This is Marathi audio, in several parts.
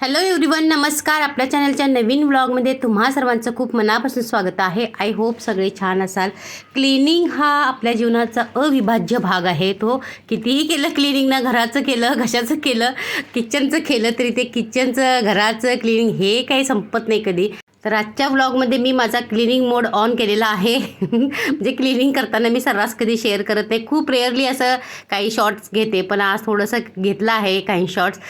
हॅलो एव्हरीवन नमस्कार. आपल्या चॅनलच्या नवीन व्लॉगमध्ये तुम्हा सर्वांचं खूप मनापासून स्वागत आहे. आय होप सगळे छान असाल. क्लिनिंग हा आपल्या जीवनाचा अविभाज्य भाग आहे. तो कितीही केलं क्लिनिंग ना घराचं केलं घशाचं केलं किचनचं केलं तरी ते किचनचं घराचं क्लिनिंग हे काही संपत नाही कधी. तर आजच्या व्लॉगमध्ये मी माझा क्लिनिंग मोड ऑन केलेला आहे. म्हणजे क्लिनिंग करताना मी सर्रास कधी शेअर करत नाही. खूप रेअरली असं काही शॉर्ट्स घेते. पण आज थोडंसं घेतलं आहे काही शॉर्ट्स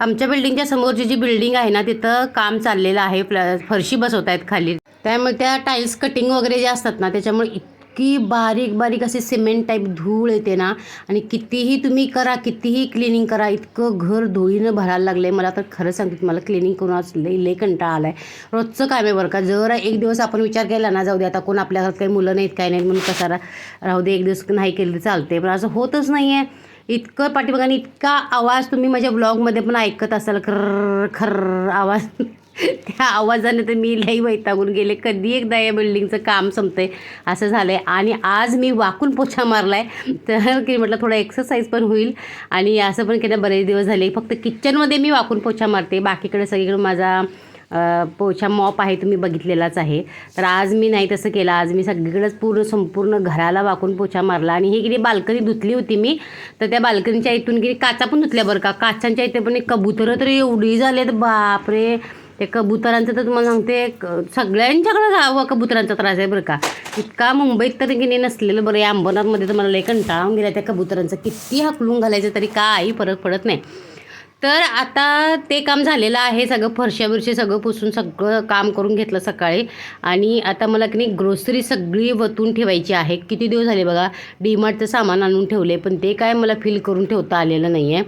आमच्या बिल्डिंगच्या समोरची जी बिल्डिंग आहे ना तिथं काम चाललेलं आहे. प्ल फरशी बसवत आहेत खाली. त्यामुळे त्या टाईल्स कटिंग वगैरे जे असतात ना त्याच्यामुळे इतकी बारीक बारीक असे सिमेंट टाईप धूळ येते ना आणि कितीही तुम्ही करा कितीही क्लिनिंग करा इतकं घर धुळीनं भरायला लागलं आहे मला तर खरं सांगते मला क्लिनिंग करून आज लई लई कंटाळा आला आहे रोजचं काम आहे बरं का. जर एक दिवस आपण विचार केला ना जाऊ दे आता कोण आपल्या घरात काही मुलं नाहीत काही नाहीत म्हणून कसा राहू दे एक दिवस नाही केलं तर चालते पण असं होतच नाही आहे इतकं पाठीमागाने इतका आवाज तुम्ही माझ्या ब्लॉगमध्ये पण ऐकत असाल. खर्र खर्र आवाज. त्या आवाजाने तर मी लई वैतागून गेले. कधी एकदा या बिल्डिंगचं काम संपतंय असं झालं आहे आणि आज मी वाकून पोछा मारला आहे तर की म्हटलं थोडं एक्सरसाइज पण होईल. आणि असं पण केलं बरेच दिवस झाले. फक्त किचनमध्ये मी वाकून पोछा मारते. बाकीकडे सगळीकडे माझा पोछा मॉप आहे तुम्ही बघितलेलाच आहे. तर आज मी नाही तसं केलं. आज मी सगळीकडंच पूर्ण संपूर्ण घराला वाकून पोछा मारला आणि हे किती बाल्कनी धुतली होती मी. तर त्या बाल्कनीच्या इथून किती काचा पण धुतल्या बरं का? काचांच्या इथे पण एक कबुतरं तर एवढी झालेत. बापरे! ते कबुतरांचं तर तुम्हाला सांगते क- सगळ्यांच्याकडे जावं कबुतरांचा त्रास आहे बरं का. इतका मुंबईत तर की नाही नसलेलं बरं या अंबरनाथमध्ये तर मला लय कंटाळून गेला त्या कबुतरांचं. किती हकलून घालायचं तरी काही फरक पडत नाही. तर आता ते काम झालेलं आहे सगळं फरशा बिरशी सगळं पुसून सगळं काम करून घेतलं सकाळी. आणि आता मला की नाही ग्रोसरी सगळी वतून ठेवायची आहे. किती दिवस झाले बघा डीमार्टचं सामान आणून ठेवले पण ते काय मला फिल करून ठेवता आलेलं नाही आहे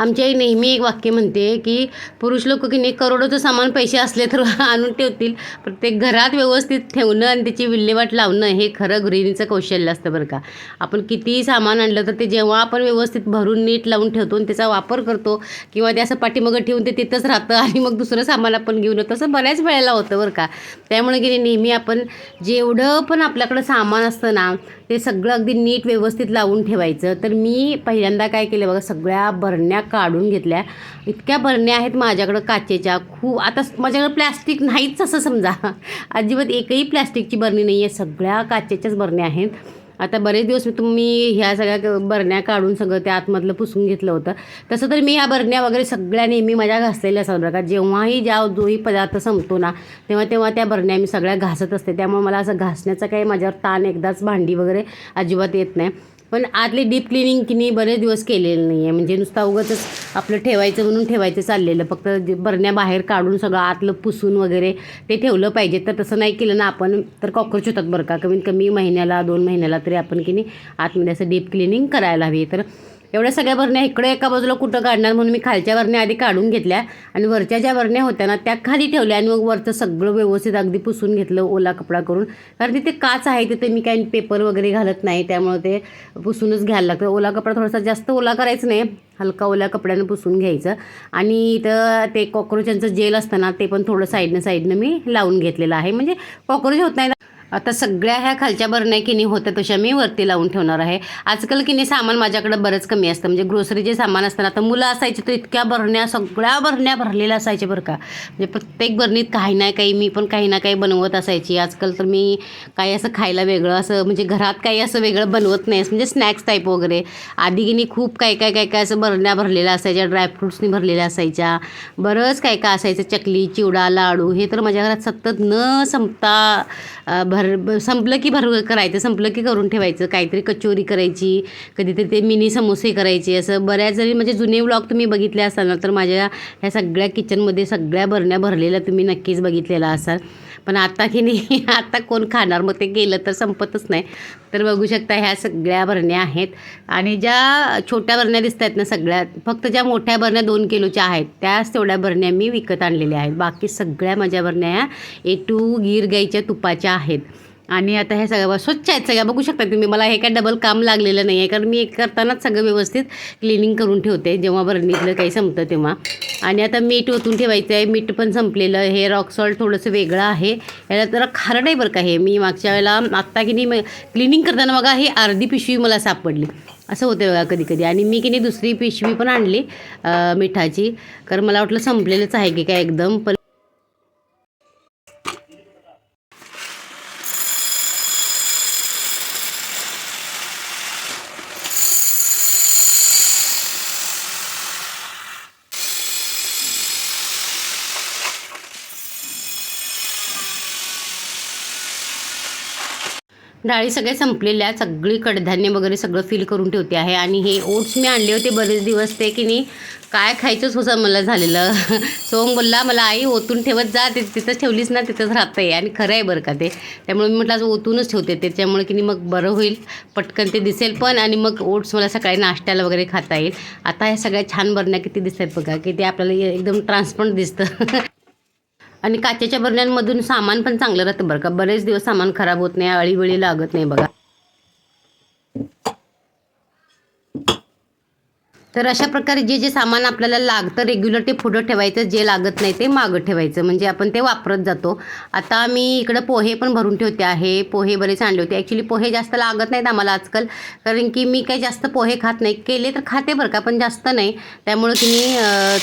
आमची आई नेहमी एक वाक्य म्हणते की पुरुष लोक की नाही करोडोचं सामान पैसे असले तर आणून ठेवतील. प्रत्येक घरात व्यवस्थित ठेवणं आणि त्याची विल्हेवाट लावणं हे खरं गृहिणीचं कौशल्य असतं बरं का. आपण कितीही सामान आणलं तर ते जेव्हा आपण व्यवस्थित भरून नीट लावून ठेवतो आणि त्याचा वापर करतो किंवा ते असं पाठीमागं ठेवून ते तिथंच राहतं आणि मग दुसरं सामान आपण घेऊन येतो. तसं बऱ्याच वेळेला होतं बरं का. त्यामुळे की नाही नेहमी आपण जेवढं पण आपल्याकडं सामान असतं ना ते सगळं अगदी नीट व्यवस्थित लावून ठेवायचं. तर मी पहिल्यांदा काय केलं बघा सगळ्या बरण्या काढून घेतल्या. इतक्या बरण्या आहेत माझ्याकडं काचेच्या. खूप आता माझ्याकडं प्लॅस्टिक नाहीच असं समजा. अजिबात एकही प्लॅस्टिकची बरणी नाही आहे सगळ्या काचेच्याच बरण्या आहेत. आता बरेच दिवस मी तुम्ही ह्या सगळ्या क- बरण्या काढून सगळं त्या आतमधलं पुसून घेतलं होतं. तसं तर मी ह्या बरण्या वगैरे सगळ्या नेहमी माझ्या घासलेल्या असतात बरं का. जेव्हाही ज्या जोही पदार्थ संपतो ना तेव्हा तेव्हा त्या बरण्या मी सगळ्या घासत असते. त्यामुळे मला असं घासण्याचा काही माझ्यावर ताण एकदाच भांडी वगैरे अजिबात येत नाही. पण आतले डीप क्लिनिंग की नाही बरेच दिवस केलेलं नाही आहे म्हणजे नुसतं उगाच आपलं ठेवायचं म्हणून ठेवायचं चाललेलं. फक्त जे बरण्या बाहेर काढून सगळं आतलं पुसून वगैरे ते ठेवलं पाहिजे. तर तसं नाही केलं ना आपण तर कॉकरोच होतात बरं का. कमीत कमी महिन्याला दोन महिन्याला तरी आपण की नाही आतमध्ये असं डीप क्लिनिंग करायला हवी. तर एवढ्या सगळ्या बरण्या इकडे एका बाजूला कुठं काढणार म्हणून मी खालच्या बरण्या आधी काढून घेतल्या आणि वरच्या ज्या बरण्या होत्या ना त्या खाली ठेवल्या आणि मग वरचं सगळं व्यवस्थित अगदी पुसून घेतलं ओला कपडा करून. कारण तिथे काच आहे तिथे मी काही पेपर वगैरे घालत नाही त्यामुळे ते पुसूनच घ्यायला लागतं. ओला कपडा थोडासा जास्त ओला करायचं नाही हलका ओल्या कपड्यानं पुसून घ्यायचं. आणि इथं ते कॉक्रोचांचं जेल असतं ना ते पण थोडं साईडनं साईडनं मी लावून घेतलेलं आहे. म्हणजे कॉक्रोच होत नाही आता सगळ्या ह्या खालच्या बरण्या किनी होत्या तशा मी वरती लावून ठेवणार आहे. आजकाल किनी सामान माझ्याकडे बरंच कमी असतं. म्हणजे ग्रोसरीचे सामान असतं ना आता मुलं असायची तर इतक्या बरण्या सगळ्या बरण्या भरलेल्या असायच्या बरं का. म्हणजे प्रत्येक बरणीत काही ना काही मी पण काही ना काही बनवत असायची. आजकाल तर मी काही असं खायला वेगळं असं म्हणजे घरात काही असं वेगळं बनवत नाही. म्हणजे स्नॅक्स टाईप वगैरे. आधी किनी खूप काय काय काय काय असं बरण्या भरलेल्या असायच्या. ड्रायफ्रुट्सनी भरलेल्या असायच्या. बरंच काय काय असायचं. चकली चिवडा लाडू. हे तर माझ्या घरात सतत न संपता भर भर संपलं की भर करायचं संपलं की करून ठेवायचं काहीतरी कचोरी करायची कधीतरी ते मिनी समोसे करायचे असं बऱ्याच जरी म्हणजे जुने व्लॉग तुम्ही बघितले असाल ना तर माझ्या ह्या सगळ्या किचनमध्ये सगळ्या भरण्या भरलेल्या तुम्ही नक्कीच बघितलेला असाल. पण आता की नाही आता कोण खाणार? मग ते गेलं तर संपतच नाही. तर बघू शकता ह्या सगळ्या भरण्या आहेत. आणि ज्या छोट्या भरण्या दिसत आहेत ना सगळ्या फक्त ज्या मोठ्या भरण्या दोन किलोच्या आहेत त्याच तेवढ्या भरण्या मी विकत आणलेल्या आहेत. बाकी सगळ्या माझ्या भरण्या ह्या ए टू गीर गाईच्या तुपाच्या आहेत. आणि आता हे सगळं स्वच्छ आहेत सगळ्या. बघू शकता तुम्ही मला हे काय डबल काम लागलेलं नाही आहे कारण मी एक करतानाच सगळं व्यवस्थित क्लिनिंग करून ठेवते जेव्हा बरणीतलं काही संपतं तेव्हा. आणि आता मीठ ओतून ठेवायचं आहे मीठ पण संपलेलं. हे रॉक सॉल्ट थोडंसं वेगळं आहे. याला जरा खारट आहे बरं का हे. मी मागच्या वेळेला आत्ता की नाही क्लिनिंग करताना बघा ही अर्धी पिशवी मला सापडली. असं होते बघा कधी कधी आणि मी की नाही दुसरी पिशवी पण आणली मिठाची. कारण मला वाटलं संपलेलंच आहे की काय एकदम पण डाळी सगळ्या संपलेल्या सगळी कडधान्य वगैरे सगळं फिल करून ठेवते आहे. आणि हे ओट्स मी आणले होते बरेच दिवस ते की नाही काय खायचंच होतं मला झालेलं. सोम बोलला मला आई ओतून ठेवत जा ते तिथंच ठेवलीच ना तिथंच राहतं आहे आणि खरं आहे बरं का ते. त्यामुळे मी म्हटलं आज ओतूनच ठेवते त्याच्यामुळे की नाही मग बरं होईल पटकन ते दिसेल पण. आणि मग ओट्स मला सकाळी नाश्त्याला वगैरे खाता येईल. आता ह्या सगळ्या छान बरण्या किती दिसतात बघा की ते आपल्याला एकदम ट्रान्सपरंट दिसतं. आणि काचेच्या बरण्यांमधून सामान पण चांगलं राहतं बरं का. बरेच दिवस सामान खराब होत नाही अळीवळी लागत नाही बघा. तर अशा प्रकारे जे जे सामान आपल्याला लागतं रेग्युलर ते पुढं ठेवायचं जे लागत नाही ते मागं ठेवायचं. म्हणजे आपण ते वापरत जातो. आता मी इकडं पोहे पण भरून ठेवते आहे. पोहे बरेच आणले होते. ॲक्च्युली पोहे जास्त लागत नाहीत आम्हाला आजकाल. कारण की मी काही जास्त पोहे खात नाही. केले तर खाते बरं का पण जास्त नाही. त्यामुळं की मी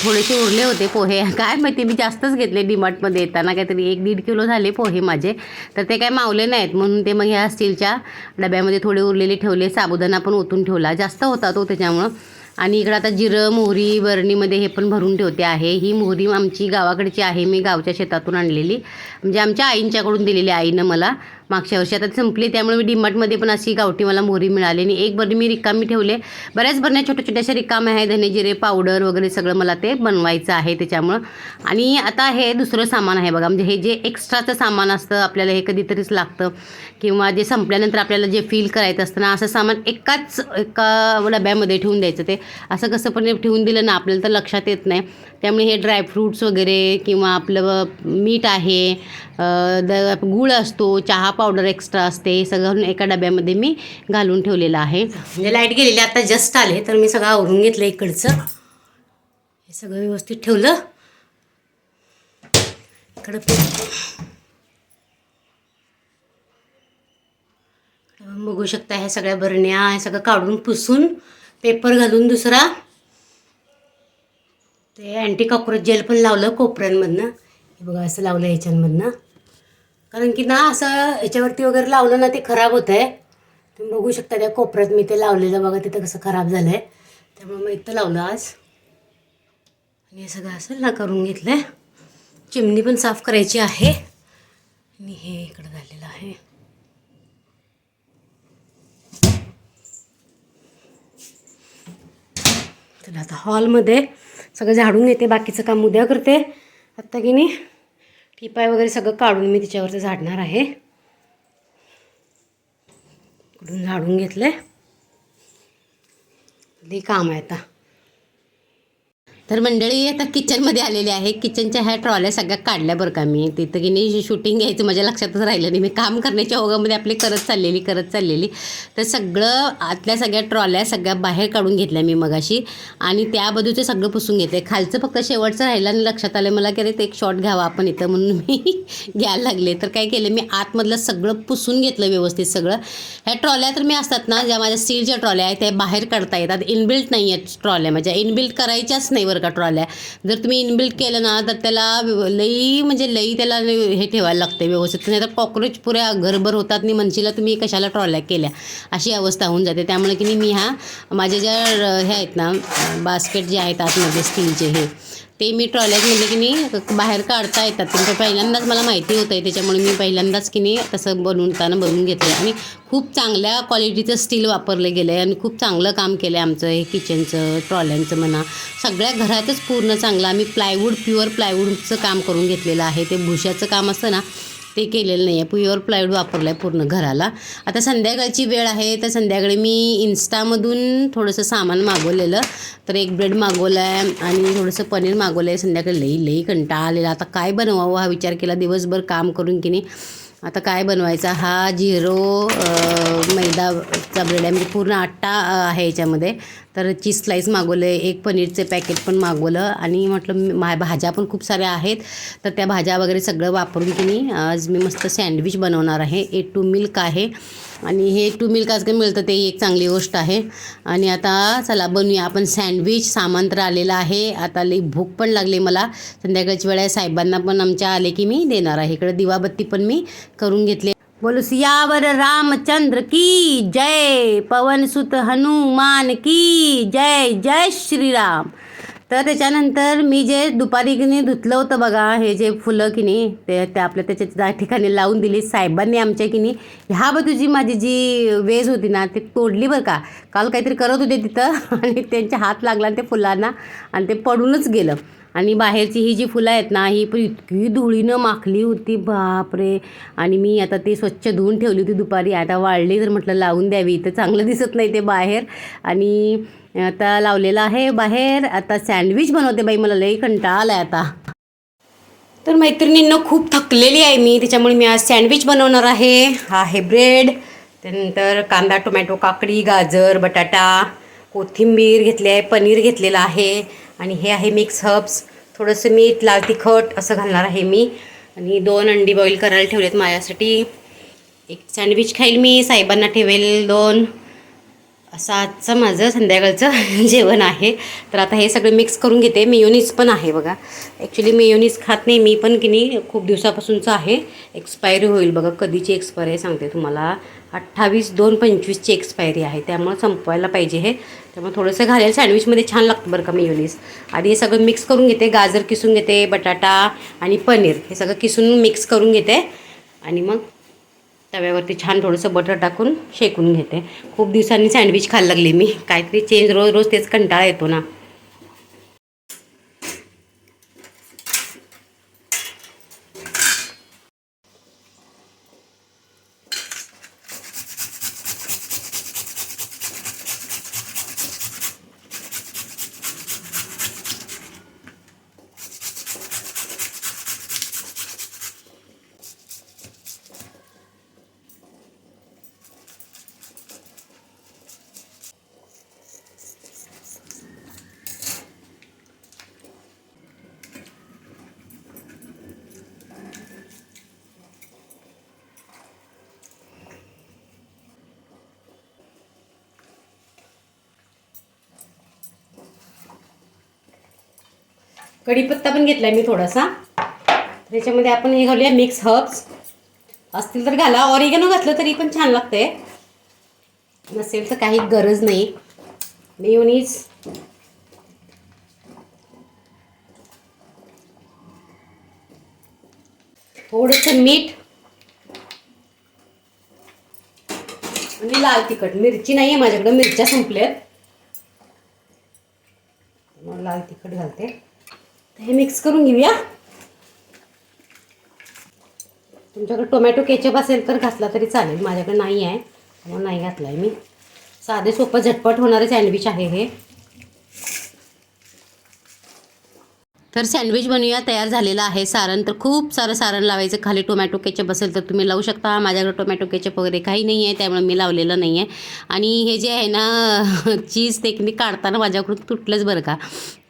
थोडेसे उरले होते पोहे. काय माहिती मी जास्तच घेतले डीमार्टमध्ये. येताना काहीतरी एक दीड किलो झाले पोहे माझे. तर ते काय मावले नाहीत. म्हणून ते मग ह्या स्टीलच्या डब्यामध्ये थोडे उरलेले ठेवले. साबुदाणा पण ओतून ठेवला. जास्त होता तो त्याच्यामुळं. आणि इकडं आता जिरं मोहरी बरणीमध्ये हे पण भरून ठेवते आहे. ही मोहरी आमची गावाकडची आहे. मी गावच्या शेतातून आणलेली. म्हणजे आमच्या आईंच्याकडून दिलेली आईनं मला मागच्या वर्षी. आता संपली त्यामुळे मी डीमार्टमध्ये पण अशी गावठी मला मोहरी मिळाली. आणि एक बरणी मी रिकामी ठेवले. बऱ्याच बरण्या छोट्या छोट्याशा रिकाम्या आहे धने जिरे पावडर वगैरे सगळं मला ते बनवायचं आहे त्याच्यामुळं. आणि आता हे दुसरं सामान आहे बघा. म्हणजे हे जे एक्स्ट्राचं सामान असतं आपल्याला हे कधीतरीच लागतं. किंवा जे संपल्यानंतर आपल्याला जे फील करायचं असतं ना असं सामान एकाच एका डब्यामध्ये ठेवून द्यायचं ते. असं कसं पण ठेवून दिलं ना आपल्याला तर लक्षात येत नाही. त्यामुळे हे ड्रायफ्रूट्स वगैरे किंवा आपलं मीठ आहे द गूळ असतो चहा पावडर एक्स्ट्रा असते हे सगळं एका डब्यामध्ये मी घालून ठेवलेलं आहे. म्हणजे लाइट गेलेली आता जस्ट आले तर मी सगळं आवरून घेतलं इकडचं. हे सगळं व्यवस्थित ठेवलं. इकडं बघू शकता ह्या सगळ्या बरण्या हे सगळं काढून पुसून पेपर घालून दुसरा. ते अँटी कॉक्रोच जेल पण लावलं कोपऱ्यांमधनं. हे बघा असं लावलं ह्याच्यामधनं. कारण की ना असं ह्याच्यावरती वगैरे लावलं ना ते खराब होतं आहे तुम्ही बघू शकता त्या कोपऱ्यात मी ते लावलेलं बघा तिथं कसं खराब झालं आहे त्यामुळे मग इथं लावलं आज. आणि हे सगळं असं ना करून घेतलं आहे चिमणी पण साफ करायची आहे. आणि हे इकडं झालेलं आहे. चला आता हॉलमध्ये सगळं झाडून येते बाकीचं काम उद्या करते. आत्ता की नाही टिपाय वगैरे सगळं काढून मी तिच्यावरचं झाडणार आहे. इकडून झाडून घेतलं लई काम आहे आता. तर मंडळी आता किचनमध्ये आलेली आहे. किचनच्या ह्या ट्रॉल्या सगळ्या काढल्या बरं का मी. तिथं की नाही शूटिंग घ्यायचं माझ्या लक्षातच राहिलं नाही. मी काम करण्याच्या ओघामध्ये आपली करत चाललेली करत चाललेली. तर सगळं आतल्या सगळ्या ट्रॉल्या सगळ्या बाहेर काढून घेतल्या मी मगाशी. आणि त्या बाजूचं सगळं पुसून घेतलं खालचं फक्त शेवटचं राहिलं आणि लक्षात आलं मला की अरे ते एक शॉट घ्यावा आपण इथं म्हणून मी घ्यायला लागले. तर काय केलं मी आतमधलं सगळं पुसून घेतलं व्यवस्थित सगळं. ह्या ट्रॉल्या तर मी असतात ना ज्या माझ्या स्टीलच्या ट्रॉल्या आहेत त्या बाहेर काढता येतात. इनबिल्ट नाही आहेत ट्रॉल्या माझ्या. इनबिल्ट करायच्याच नाही बरं का ट्रॉल्या जर तुम्ही इनबिल्ट केलं ना तर त्याला लई म्हणजे लई त्याला हे ठेवायला लागते व्यवस्थित. नाही तर कॉक्रोच पुऱ्या घरभर होतात आणि म्हणशीला तुम्ही कशाला ट्रॉल्या केल्या? अशी अवस्था होऊन जाते. त्यामुळे की नाही मी ह्या माझ्या ज्या हे आहेत ना बास्केट जे आहेत आतमध्ये स्टीलचे हे ते मी ट्रॉल्यात म्हणले की नाही बाहेर काढता येतात. ते पहिल्यांदाच मला माहिती होतं आहे त्याच्यामुळे मी पहिल्यांदाच की नाही तसं बनवताना बनवून घेतलं आणि खूप चांगल्या क्वालिटीचं स्टील वापरलं गेलं आहे आणि खूप चांगलं काम केलं आहे आमचं हे किचनचं ट्रॉल्यांचं म्हणा. सगळ्या घरातच पूर्ण चांगलं. आम्ही प्लायवूड प्युअर प्लायवूडचं काम करून घेतलेलं आहे. ते भुशाचं काम असतं ना ते केलेलं नाही आहे प्युअर प्लायवूड वापरलं आहे पूर्ण घराला. आता संध्याकाळची वेळ आहे तर संध्याकाळी मी इन्स्टामधून थोडंसं सामान मागवलेलं. तर एक ब्रेड मागवलं आहे आणि थोडंसं पनीर मागवलं आहे संध्याकाळी लई लई कंटाळा आलेला. आता काय बनवावं हा विचार केला. दिवसभर काम करून की नाही आता काय बनवायचा? हा झिरो मैदाचा ब्रेड आहे. म्हणजे पूर्ण आट्टा आहे याच्यामध्ये. तर चीज स्लाईस मागवलं आहे एक पनीरचे पॅकेट पण मागवलं आणि म्हटलं मा भाज्या पण खूप साऱ्या आहेत. तर त्या भाज्या वगैरे सगळं वापरून की नाही आज मी मस्त सँडविच बनवणार आहे. ए टू मिल्क आहे. आणि हे टू मिल्क आज काही मिळतं ते एक चांगली गोष्ट आहे. आणि आता चला बनवूया आपण सँडविच. सामान तर आलेलं आहे. आता लई भूक पण लागली मला. संध्याकाळची वेळ आहे साहेबांना पण आमच्या आले की मी देणार आहे. इकडे दिवाबत्ती पण मी करून घेतली. बोलो सियावर रामचंद्र की जय पवन सुत हनुमान की जय जय श्रीराम. तर त्याच्यानंतर मी जे दुपारी की धुतलं होतं बघा हे जे फुलं की नाही ते ते आपल्या त्याच्या त्या ठिकाणी लावून दिली साहेबांनी आमच्या की नाही. ह्या बघ तुझी माझी जी वेज होती ना ती तोडली बरं का. काल काहीतरी करत होते तिथं आणि त्यांच्या हात लागला ते फुलांना आणि ते पडूनच गेलं. आणि बाहेरची ही जी फुलं आहेत ना ही पण इतकी धुळीनं माखली होती बापरे. आणि मी आता ती स्वच्छ धुवून ठेवली होती दुपारी. आता वाळली तर म्हटलं लावून द्यावी. तर चांगलं दिसत नाही ते बाहेर. आणि आता लावलेलं आहे बाहेर. आता सँडविच बनवते बाई मला लई कंटाळा आला आता. तर मैत्रिणींना खूप थकलेली आहे मी. त्याच्यामुळे मी आज सँडविच बनवणार आहे. हा आहे ब्रेड. त्यानंतर कांदा टोमॅटो काकडी गाजर बटाटा कोथिंबीर घेतली आहे पनीर घेतलेलं आहे. आणि हे आहे मिक्स हर्ब्स थोडंसं मीठ लाल तिखट असं घालणार आहे मी. आणि दोन अंडी बॉईल करायला ठेवलेत माझ्यासाठी. एक सँडविच खाईल मी साहेबांना ठेवेल दोन. असं आजचं माझं संध्याकाळचं जेवण आहे. तर आता हे सगळं मिक्स करून घेते. मेयोनीज पण आहे बघा. ॲक्च्युली मेयोनीज खात नाही मी पण की नाही. खूप दिवसापासूनचं आहे. एक्सपायरी होईल बघा. कधीची एक्सपायरी सांगते तुम्हाला. अठ्ठावीस दोन पंचवीसची एक्सपायरी आहे. त्यामुळं संपवायला पाहिजे हे. त्यामुळे थोडंसं घालेल. सँडविचमध्ये छान लागतं बरं का मेयोनीज आधी हे सगळं मिक्स करून घेते. गाजर किसून घेते बटाटा आणि पनीर. हे सगळं किसून मिक्स करून घेते. आणि मग तव्यावरती छान थोडंसं बटर टाकून शेकून घेते. खूप दिवसांनी सँडविच खायला लागली मी. काहीतरी चेंज रोज रोज तेच कंटाळा येतो ना. कढीपत्ता पण घेतला मी थोडासा. त्याच्यामध्ये आपण हे घालूया मिक्स हर्ब्स. असतील तर घाला. ऑरिगॅनो घातलं तरी पण छान लागतंय. नसेल तर काही गरज नाही. मेयोनीज थोडंसं मीठ. आणि लाल तिखट. मिरची नाही आहे माझ्याकडं. मिरच्या संपल्यात. मग लाल तिखट घालते. हे मिक्स करून घेऊया. तुमच्याकडे टोमॅटो केचप असेल तर घातला तरी चालेल. माझ्याकडे नाही आहे. म्हणून नाही घातला आहे मी. साधे सोपं झटपट होणारे सँडविच आहे हे. तर सँडविच बनवूया. तयार झालेलं आहे सारण. तर खूप सारं सारण लावायचं. खाली टोमॅटो केचप असेल तर तुम्ही लावू शकता. माझ्याकडे टोमॅटो केचप वगैरे काही नाही आहे. त्यामुळे मी लावलेलं नाही आहे. आणि हे जे आहे ना चीज ते काढताना माझ्याकडून तुटलंच बरं का.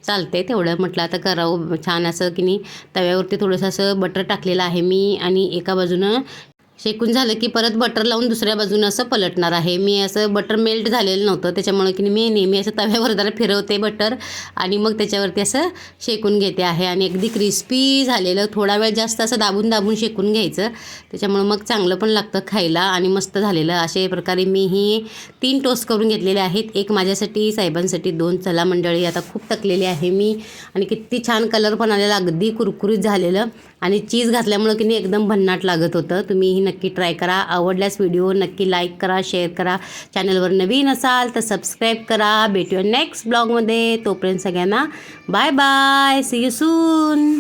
चालते तेवढं. म्हटलं आता करावं. छान असं की नाही तव्यावरती थोडंसं असं बटर टाकलेलं आहे मी आणि एका बाजूनं शेकून झालं की परत बटर लावून दुसऱ्या बाजूनं असं पलटणार आहे. मी असं बटर मेल्ट झालेलं नव्हतं त्याच्यामुळे की मी नेहमी असं तव्यावर जरा फिरवते बटर आणि मग त्याच्यावरती असं शेकून घेते आहे. आणि अगदी क्रिस्पी झालेलं थोडा वेळ जास्त असं दाबून दाबून शेकून घ्यायचं त्याच्यामुळं मग चांगलं पण लागतं खायला आणि मस्त झालेलं. अशा प्रकारे मी ही तीन टोस्ट करून घेतलेले आहेत. एक माझ्यासाठी साहेबांसाठी दोन. चला मंडळी आता खूप तकलेली आहे मी आणि किती छान कलर पण आलेला अगदी कुरकुरीत झालेलं. आणि चीज घातल्यामुळं की नाही एकदम भन्नाट लागत होतं. तुम्ही ही नक्की ट्राय करा. आवडल्यास व्हिडिओ नक्की लाईक करा शेअर करा. चॅनलवर नवीन असाल तर सबस्क्राईब करा. भेटूया नेक्स्ट ब्लॉगमध्ये. तोपर्यंत सगळ्यांना bye bye. See you soon